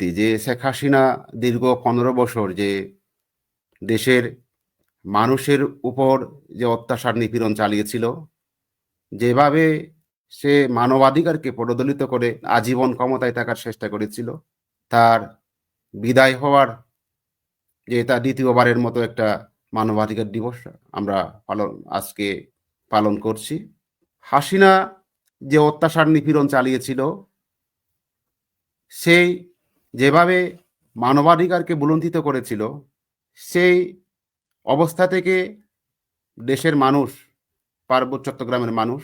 সত্যি যে শেখ হাসিনা দীর্ঘ পনেরো বছর যে দেশের মানুষের উপর যে অত্যাচার নিপীড়ন চালিয়েছিল, যেভাবে সে মানবাধিকারকে প্রদলিত করে আজীবন ক্ষমতায় থাকার চেষ্টা করেছিল, তার বিদায় হওয়ার যে তা দ্বিতীয়বারের মতো একটা মানবাধিকার দিবস আমরা পালন, আজকে পালন করছি। হাসিনা যে অত্যাচার নিপীড়ন চালিয়েছিল, সেই যেভাবে মানবাধিকারকে বুলন্দিত করেছিল, সেই অবস্থা থেকে দেশের মানুষ, পার্বত্য চট্টগ্রামের মানুষ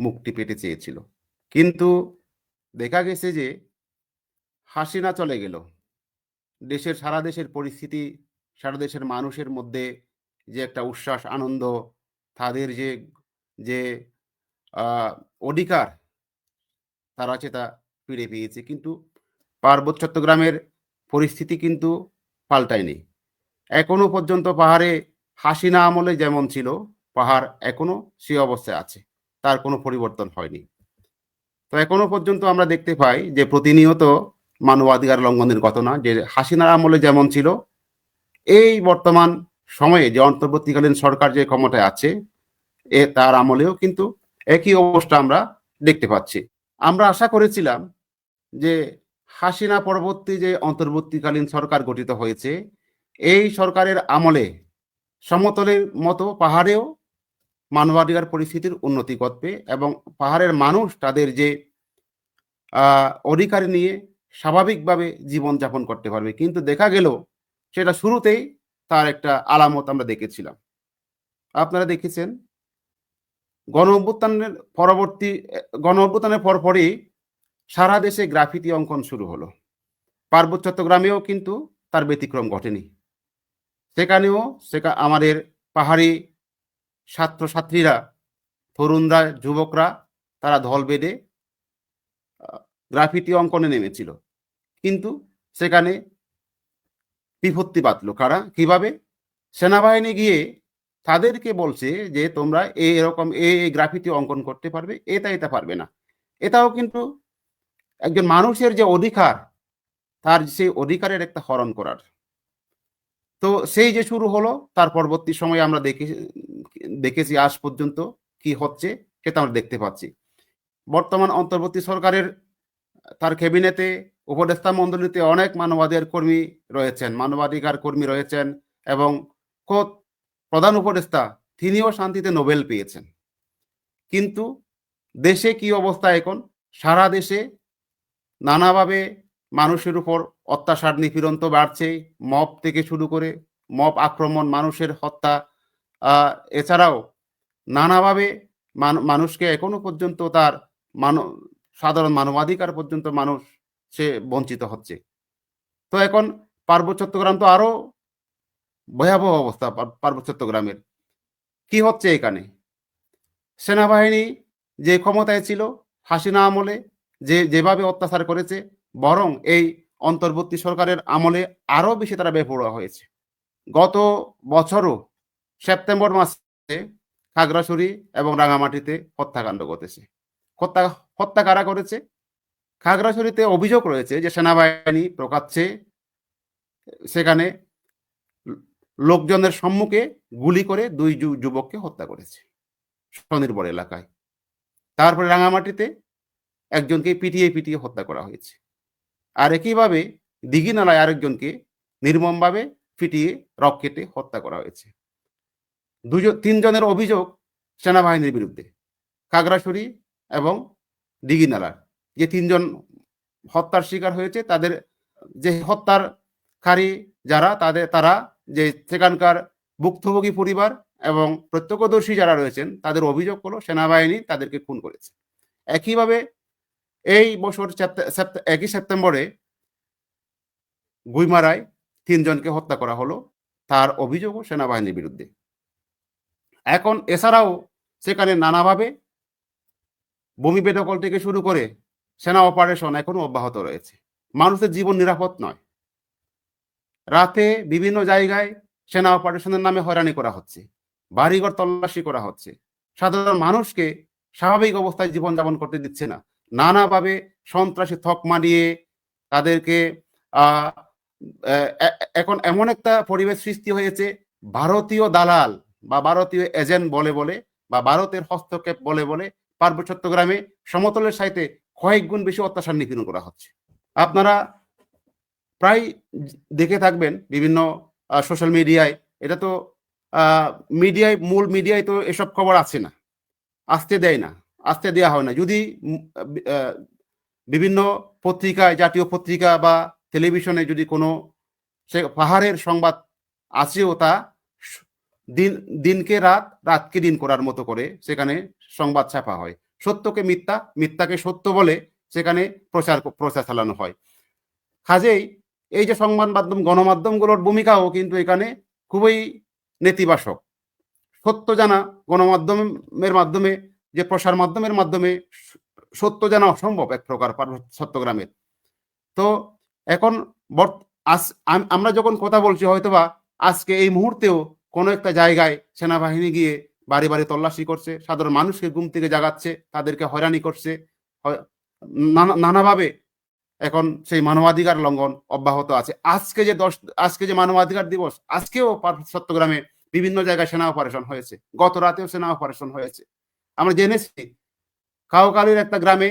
মুক্তি পেতে চেয়েছিল। কিন্তু দেখা গেছে যে হাসিনা চলে গেল। দেশের, সারা দেশের পরিস্থিতি, সারা দেশের মানুষের মধ্যে যে একটা উচ্ছ্বাস, আনন্দ, তাদের যে যে অধিকার, তারা তা ফিরে পেয়েছে। কিন্তু পার্বত্য চট্টগ্রামের পরিস্থিতি কিন্তু পাল্টায়নি। এখনও পর্যন্ত পাহাড়ে হাসিনা আমলে যেমন ছিল, পাহাড় এখনও সে অবস্থায় আছে, তার কোনো পরিবর্তন হয়নি। তো এখনও পর্যন্ত আমরা দেখতে পাই যে প্রতিনিয়ত মানবাধিকার লঙ্ঘনের ঘটনা, যে হাসিনার আমলে যেমন ছিল, এই বর্তমান সময়ে যে অন্তর্বর্তীকালীন সরকার যে ক্ষমতায় আছে, এ তার আমলেও কিন্তু একই অবস্থা আমরা দেখতে পাচ্ছি। আমরা আশা করেছিলাম যে হাসিনা পরবর্তী যে অন্তর্বর্তীকালীন সরকার গঠিত হয়েছে, এই সরকারের আমলে সমতলের মতো পাহাড়েও মানবাধিকার পরিস্থিতির উন্নতি ঘটবে এবং পাহাড়ের মানুষ তাদের যে অধিকার নিয়ে স্বাভাবিকভাবে জীবনযাপন করতে পারবে। কিন্তু দেখা গেল সেটা শুরুতেই তার একটা আলামত আমরা দেখেছিলাম। আপনারা দেখেছেন? গণ অভ্যুত্থানের পরবর্তী গণ অভ্যুত্থানের পরপরই সারা দেশে গ্রাফিতি অঙ্কন শুরু হলো। পার্বত্য চট্টগ্রামেও কিন্তু তার ব্যতিক্রম ঘটেনি। সেখানেও সেখা আমাদের পাহাড়ি ছাত্রছাত্রীরা তরুণরা যুবকরা তারা দল বেঁধে আহ, গ্রাফিতি অঙ্কনে নেমেছিল। কিন্তু সেখানে বিপত্তি বাতলো কারা? কীভাবে? সেনাবাহিনী গিয়ে তাদেরকে বলছে যে তোমরা এই এরকম এই গ্রাফিতি অঙ্কন করতে পারবে এটা এটা পারবে না। এটাও কিন্তু একজন মানুষের যে অধিকার, তার সেই অধিকারের একটা হরণ করার। তো সেই যে শুরু হলো, তার পরবর্তী সময়ে আমরা দেখে, দেখেছি আজ পর্যন্ত কি হচ্ছে সেটা আমরা দেখতে পাচ্ছি। বর্তমান অন্তর্বর্তী সরকারের, তার ক্যাবিনেটে, উপদেষ্টা মণ্ডলীতে অনেক মানবাধিকার কর্মী রয়েছেন, মানবাধিকার কর্মী রয়েছেন এবং খোদ প্রধান উপদেষ্টা তিনিও শান্তিতে নোবেল পেয়েছেন। কিন্তু দেশে কি অবস্থা এখন? সারা দেশে নানাভাবে মানুষের উপর অত্যাচার নিপীড়ন তো বাড়ছেই। মব থেকে শুরু করে মব আক্রমণ, মানুষের হত্যা এছাড়াও নানাভাবে মানুষকে এখনও পর্যন্ত তার সাধারণ মানবাধিকার পর্যন্ত মানুষ সে বঞ্চিত হচ্ছে। তো এখন পার্বত্য চট্টগ্রাম তো আরও ভয়াবহ অবস্থা পার- পার্বত্য চট্টগ্রামের। কি হচ্ছে এখানে? সেনাবাহিনী যে ক্ষমতায় ছিল, হাসিনা আমলে যে, যেভাবে অত্যাচার করেছে, বরং এই অন্তর্বর্তী সরকারের আমলে আরও বেশি তারা বেপরোয়া হয়েছে। গত বছরও সেপ্টেম্বর মাসে খাগড়াছড়ি এবং রাঙামাটিতে হত্যাকাণ্ড ঘটেছে। হত্যা হত্যা কারা করেছে? খাগড়াছড়িতে অভিযোগ রয়েছে যে সেনাবাহিনী প্রকাশ্যে সেখানে লোকজনের সম্মুখে গুলি করে দুই যুবককে হত্যা করেছে। স্বনির্ভর এলাকায়। তারপরে রাঙামাটিতে একজনকে পিটিয়ে পিটিয়ে হত্যা করা হয়েছে। আর একইভাবে দিঘিনালায় আরেকজনকে নির্মমভাবে পিটিয়ে রক কেটে হত্যা করা হয়েছে। দুজন তিনজনের অভিযোগ সেনাবাহিনীর বিরুদ্ধে, খাগড়াছড়ি এবং দিঘিনালার। যে তিনজন হত্যার শিকার হয়েছে, তাদের যে হত্যার হত্যারকারী যারা, তাদের, তারা যে সেখানকার ভুক্তভোগী পরিবার এবং প্রত্যক্ষদর্শী যারা রয়েছেন, তাদের অভিযোগ হলো সেনাবাহিনী তাদেরকে খুন করেছে। একইভাবে এই বছর একই সেপ্টেম্বরে গুইমারায় তিনজনকে হত্যা করা হলো, তার অভিযোগও সেনাবাহিনীর বিরুদ্ধে। এখন এছাড়াও সেখানে নানাভাবে ভূমি বেদখল থেকে শুরু করে সেনা অপারেশন এখনও অব্যাহত রয়েছে। মানুষের জীবন নিরাপদ নয়। রাতে বিভিন্ন জায়গায় সেনা অপারেশনের নামে হয়রানি করা হচ্ছে, বাড়িঘর তল্লাশি করা হচ্ছে। সাধারণ মানুষকে স্বাভাবিক অবস্থায় জীবনযাপন করতে দিচ্ছে না। নানাভাবে সন্ত্রাসী থকমা দিয়ে তাদেরকে এখন এমন একটা পরিবেশ সৃষ্টি হয়েছে, ভারতীয় দালাল বা ভারতীয় এজেন্ট বলে বলে বা ভারতের হস্তক্ষেপ বলে বলে পার্বত্য চট্টগ্রামে সমতলের সাইতে কয়েক গুণ বেশি অত্যাচার নিপীড়ন করা হচ্ছে। আপনারা প্রায় দেখে থাকবেন বিভিন্ন সোশ্যাল মিডিয়ায় এটা তো মিডিয়ায় মূল মিডিয়ায় তো এসব খবর আছে না, আসতে দেয় না। আসতে দেওয়া হয় না। যদি বিভিন্ন পত্রিকায়, জাতীয় পত্রিকা বা টেলিভিশনে যদি কোনো সে পাহাড়ের সংবাদ আছেও তা দিন, দিনকে রাত, রাতকে দিন করার মতো করে সেখানে সংবাদ ছাপা হয়। সত্যকে মিথ্যা, মিথ্যাকে সত্য বলে সেখানে প্রচার প্রচার চালানো হয়। কাজেই এই যে সংবাদ মাধ্যম, গণমাধ্যমগুলোর ভূমিকাও কিন্তু এখানে খুবই নেতিবাচক। সত্য জানা গণমাধ্যমের মাধ্যমে যে প্রসার মাধ্যমের মাধ্যমে সত্য জানা অসম্ভব এক প্রকার পার্বত্য চট্টগ্রামের তো এখন আমরা যখন কথা বলছি হয়তোবা আজকে এই মুহূর্তেও কোনো একটা জায়গায় সেনাবাহিনী গিয়ে বাড়ি বাড়ি তল্লাশি করছে, সাধারণ মানুষকে ঘুম থেকে জাগাচ্ছে, তাদেরকে হয়রানি করছে নানা- নানাভাবে এখন সেই মানবাধিকার লঙ্ঘন অব্যাহত আছে। আজকে যে দশ, আজকে যে মানবাধিকার দিবস, আজকেও চট্টগ্রামে বিভিন্ন জায়গায় সেনা অপারেশন হয়েছে। গত রাতেও সেনা অপারেশন হয়েছে। আমরা জেনেছি। কাউকালির একটা গ্রামে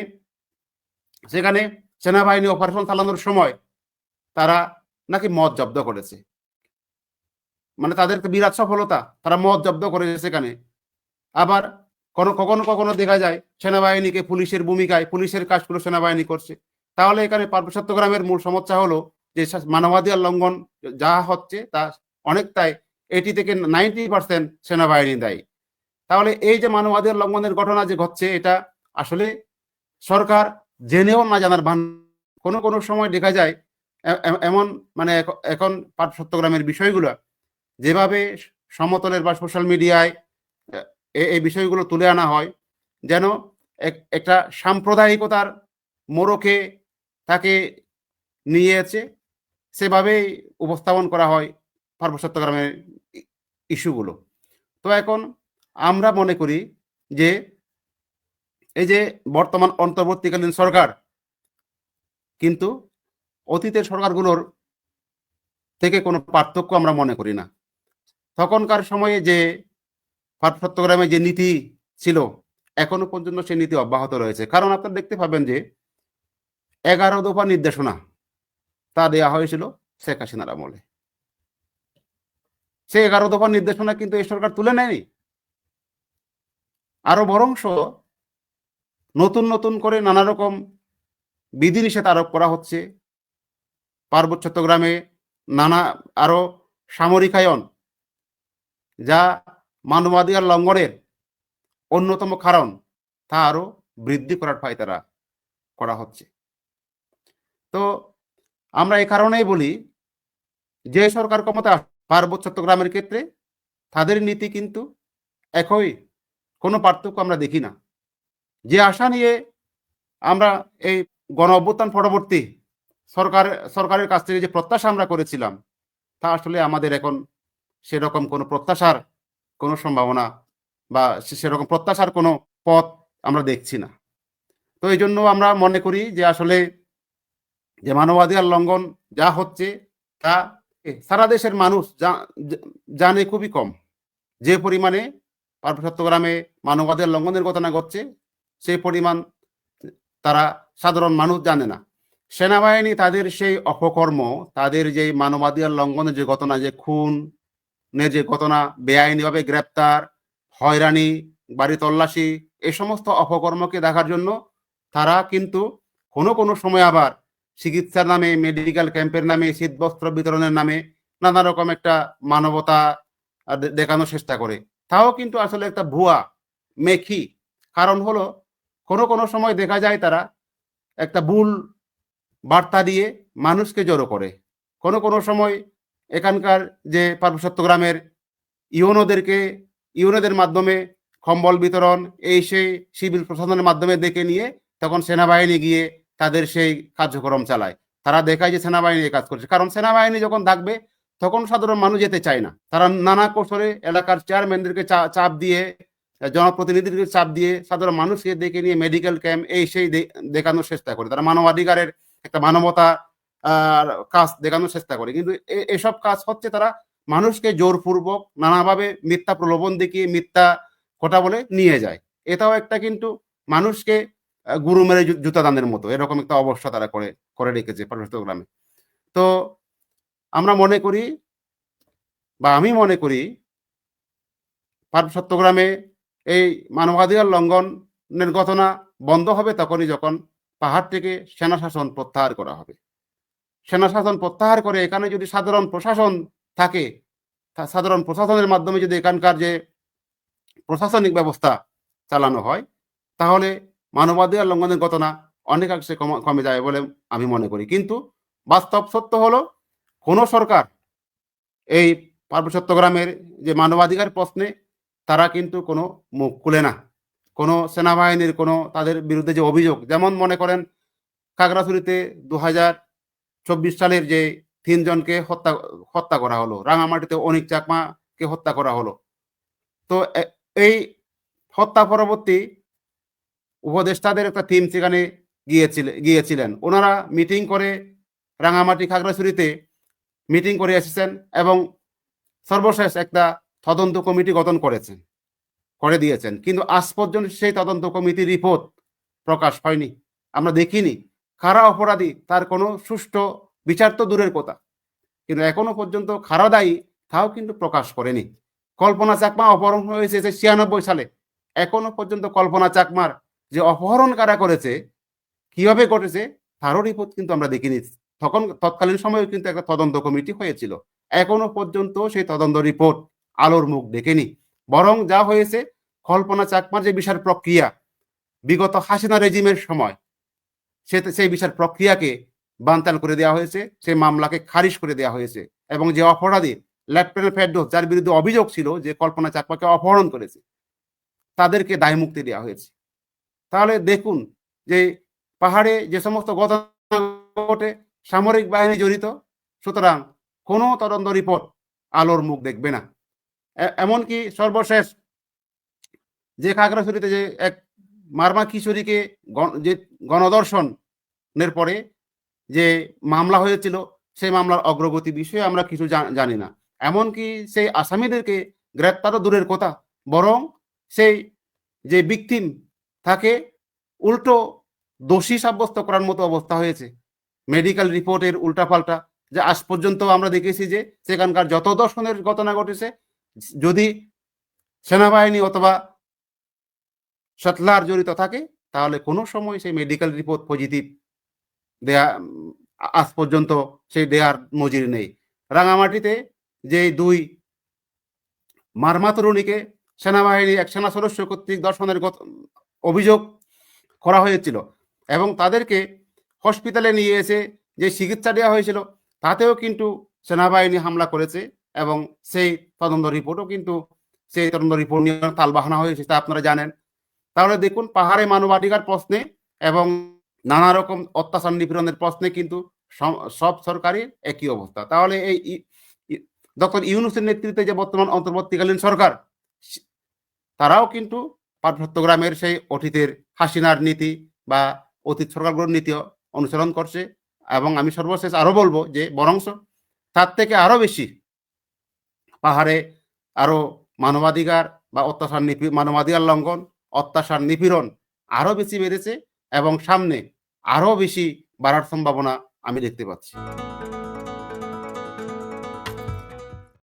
সেখানে সেনাবাহিনী অপারেশন চালানোর সময় তারা নাকি মদ জব্দ করেছে। মানে তাদের বিরাট সফলতা, তারা মদ জব্দ করেছে সেখানে। আবার কোনো, কখনো কখনো দেখা যায় সেনাবাহিনীকে পুলিশের ভূমিকায়, পুলিশের কাজগুলো সেনাবাহিনী করছে। তাহলে এখানে পার্বত্য চট্টগ্রামের মূল সমস্যা হলো যে মানবাধিকার লঙ্ঘন যা হচ্ছে তা অনেকটাই এটি থেকে নাইনটি পার্সেন্ট সেনাবাহিনী দায়ী। তাহলে এই যে মানবাধিকার লঙ্ঘনের ঘটনা যে ঘটছে, এটা আসলে সরকার জেনেও না জানার ভান। কোনো কোনো সময় দেখা যায় এমন মানে এখন পার্বত্য চট্টগ্রামের বিষয়গুলো, যেভাবে সমতলের বা সোশ্যাল মিডিয়ায় এই বিষয়গুলো তুলে আনা হয়, যেন এক- একটা সাম্প্রদায়িকতার মোড়কে তাকে নিয়ে নিয়েছে সেভাবেই উপস্থাপন করা হয় পার্বত্য চট্টগ্রামের ইস্যুগুলো। তো এখন আমরা মনে করি যে এই যে বর্তমান অন্তর্বর্তীকালীন সরকার, কিন্তু অতীতের সরকারগুলোর থেকে কোনো পার্থক্য আমরা মনে করি না। তখনকার সময়ে যে চট্টগ্রামে যে নীতি ছিল, এখনও পর্যন্ত সেই নীতি অব্যাহত রয়েছে। কারণ আপনারা দেখতে পাবেন যে এগারো দফা নির্দেশনা তা দেয়া হয়েছিল শেখ হাসিনার আমলে। সেই এগারো দফা নির্দেশনা কিন্তু এই সরকার তুলে নেয়নি। আরও বরংশ নতুন নতুন করে নানা রকম বিধিনিষেধ আরোপ করা হচ্ছে। পার্বত্য চট্টগ্রামে নানা আরও সামরিকায়ন যা মানবাধিকার লঙ্ঘনের অন্যতম কারণ, তা আরও বৃদ্ধি করার পায়তারা করা হচ্ছে। তো আমরা এই কারণেই বলি, যে সরকার ক্ষমতা পার্বত্য চট্টগ্রামের ক্ষেত্রে, তাদের নীতি কিন্তু একই। কোনো পার্থক্য আমরা দেখি না। যে আশা নিয়ে আমরা এই গণ অভ্যুত্থান পরবর্তী সরকার, সরকারের কাছ থেকে যে প্রত্যাশা আমরা করেছিলাম, তা আসলে আমাদের এখন সেরকম কোনো প্রত্যাশার কোনো সম্ভাবনা বা সেরকম প্রত্যাশার কোনো পথ আমরা দেখছি না। তো এই জন্য আমরা মনে করি যে আসলে যে মানবাধিকার লঙ্ঘন যা হচ্ছে, তা সারা দেশের মানুষ জানে খুবই কম। যে পরিমাণে পার্বত্য চট্টগ্রামে মানবাধিকার লঙ্ঘনের ঘটনা ঘটছে, সেই পরিমাণ তারা সাধারণ মানুষ জানে না। সেনাবাহিনী তাদের সেই অপকর্ম, তাদের যে মানবাধিকার লঙ্ঘনের যে ঘটনা, যে খুন যে ঘটনা, বেআইনিভাবে গ্রেপ্তার, হয়রানি, বাড়ি তল্লাশি এই সমস্ত অপকর্মকে দেখার জন্য তারা কিন্তু কোনো কোনো সময় আবার চিকিৎসার নামে, মেডিকেল ক্যাম্পের নামে, শীতবস্ত্র বিতরণের নামে নানা রকম একটা মানবতা দেখানোর চেষ্টা করে। তাও কিন্তু আসলে একটা ভুয়া মেখি। কারণ হলো, কোনো কোনো সময় দেখা যায় তারা একটা ভুল বার্তা দিয়ে মানুষকে জড়ো করে। কোনো কোনো সময় এখানকার যে পার্বত্য চট্টগ্রামের ইউনোদেরকে, ইউনোদের মাধ্যমে কম্বল বিতরণ, এই সেই সিভিল প্রশাসনের মাধ্যমে ডেকে নিয়ে তখন সেনাবাহিনী গিয়ে তাদের সেই কার্যক্রম চালায়। তারা দেখায় যে সেনাবাহিনী কাজ করছে। কারণ সেনাবাহিনী যখন থাকবে তখন সাধারণ মানুষ যেতে চায় না। তারা নানা কৌশলে এলাকার চেয়ারম্যানদেরকে চাপ দিয়ে, জনপ্রতিনিধিদেরকে চাপ দিয়ে সাধারণ মানুষকে ডেকে নিয়ে মেডিকেল ক্যাম্প এই সেই দেখানোর চেষ্টা করে। তারা মানবাধিকারের একটা মানবতা কাজ দেখানোর চেষ্টা করে। কিন্তু এসব কাজ হচ্ছে তারা মানুষকে জোরপূর্বক নানাভাবে মিথ্যা প্রলোভন দেখিয়ে মিথ্যা কথা বলে নিয়ে যায়। এটাও একটা কিন্তু মানুষকে গুরু মেরে জুতা দানের মতো। এরকম একটা অবস্থা তারা করে করে রেখেছে পার্বত্য গ্রামে। তো আমরা মনে করি বা আমি মনে করি চট্টগ্রামে এই মানবাধিকার লঙ্ঘনের ঘটনা বন্ধ হবে তখনই যখন পাহাড় থেকে সেনা শাসন প্রত্যাহার করা হবে। সেনা শাসন প্রত্যাহার করে এখানে যদি সাধারণ প্রশাসন থাকে সাধারণ প্রশাসনের মাধ্যমে যদি এখানকার যে প্রশাসনিক ব্যবস্থা চালানো হয়, তাহলে মানবাধিকার লঙ্ঘনের ঘটনা অনেকাংশে কমে যায় বলে আমি মনে করি। কিন্তু বাস্তব সত্য হলো কোনো সরকার এই পার্বত্য চট্টগ্রামের যে মানবাধিকার প্রশ্নে তারা কিন্তু কোনো মুখ খুলে না। কোনো সেনাবাহিনীর, কোনো তাদের বিরুদ্ধে যে অভিযোগ, যেমন মনে করেন খাগড়াছড়িতে দু হাজার চব্বিশ সালের যে তিনজনকে হত্যা হত্যা করা হলো, রাঙামাটিতে অনিক চাকমাকে হত্যা করা হলো। তো এই হত্যা পরবর্তী উপদেষ্টাদের একটা টিম সেখানে গিয়েছিল, গিয়েছিলেন। ওনারা মিটিং করে রাঙামাটি, খাগড়াছড়িতে মিটিং করে এসেছেন এবং সর্বশেষ একটা তদন্ত কমিটি গঠন করেছেন, করে দিয়েছেন। কিন্তু আজ পর্যন্ত সেই তদন্ত কমিটির রিপোর্ট প্রকাশ হয়নি। আমরা দেখিনি খারা অপরাধী তার কোনো সুষ্ঠু বিচার তো দূরের কথা, কিন্তু এখনও পর্যন্ত খারা দায়ী তাও কিন্তু প্রকাশ করেনি। কল্পনা চাকমা অপহরণ হয়েছে যে ছিয়ানব্বই সালে। এখনও পর্যন্ত কল্পনা চাকমার যে অপহরণ কারা করেছে, কীভাবে ঘটেছে, তারও রিপোর্ট কিন্তু আমরা দেখিনি। তখন তৎকালীন সময়েও কিন্তু একটা তদন্ত কমিটি হয়েছিল। এখনও পর্যন্ত সেই তদন্ত রিপোর্ট আলোর মুখ দেখেনি। বরং যা হয়েছে, কল্পনা চাকমার যে বিচার প্রক্রিয়া, বিগত হাসিনা রেজিমের সময়, সে সেই বিচার প্রক্রিয়াকে বানতাল করে দেওয়া হয়েছে, সেই মামলাকে খারিজ করে দেওয়া হয়েছে এবং যে অপরাধী লেফটেন্যান্ট ফেডরোস যার বিরুদ্ধে অভিযোগ ছিল যে কল্পনা চাকমাকে অপহরণ করেছে, তাদেরকে দায় মুক্তি দেওয়া হয়েছে। তাহলে দেখুন যে পাহাড়ে যে সমস্ত ঘটনা ঘটে সামরিক বাহিনী জড়িত। সুতরাং কোনো তদন্ত রিপোর্ট আলোর মুখ দেখবে না। এমনকি সর্বশেষ যে খাগড়াছড়িতে যে এক মারমা কিশোরীকে যে গণদর্শনের পরে যে মামলা হয়েছিল সেই মামলার অগ্রগতি বিষয়ে আমরা কিছু জানি না। এমনকি সেই আসামিদেরকে গ্রেপ্তারও দূরের কথা, বরং সেই যে বিক্টিম থাকে উল্টো দোষী সাব্যস্ত করার মতো অবস্থা হয়েছে। মেডিকেল রিপোর্টের উল্টাপাল্টা। যে আজ পর্যন্ত আমরা দেখেছি যে সেখানকার যত দর্শনের ঘটনা ঘটেছে, যদি সেনাবাহিনী অথবা সাতলার জড়িত থাকে, তাহলে কোনো সময় সেই মেডিকেল রিপোর্ট পজিটিভ দেয়া আজ পর্যন্ত সেই দেয়ার নজির নেই। রাঙামাটিতে যে দুই মারমা তরুণীকে সেনাবাহিনী এক সেনা সদস্য কর্তৃক দর্শনের অভিযোগ করা হয়েছিল এবং তাদেরকে হসপিটালে নিয়ে এসে যে চিকিৎসা দেওয়া হয়েছিল, তাতেও কিন্তু সেনাবাহিনী হামলা করেছে এবং সেই তদন্ত রিপোর্টও কিন্তু সেই তদন্ত রিপোর্ট নিয়ে তালবাহানা হয়েছে, তা আপনারা জানেন। তাহলে দেখুন, পাহাড়ে মানবাধিকার প্রশ্নে এবং নানা রকম অত্যাচার নিপীড়নের প্রশ্নে কিন্তু সব সরকারের একই অবস্থা। তাহলে এই ডক্টর ইউনুসের নেতৃত্বে যে বর্তমান অন্তর্বর্তীকালীন সরকার তারাও কিন্তু পার্বত্য গ্রামের সেই অতীতের হাসিনার নীতি বা অতীত সরকারগুলোর নীতি অনুসরণ করছে এবং আমি সর্বশেষ আরও বলব যে বরংশ তার থেকে আরও বেশি পাহাড়ে আরও মানবাধিকার বা অত্যাচার নিপী, মানবাধিকার লঙ্ঘন, অত্যাচার নিপীড়ন আরও বেশি বেড়েছে এবং সামনে আরও বেশি বাড়ার সম্ভাবনা আমি দেখতে পাচ্ছি।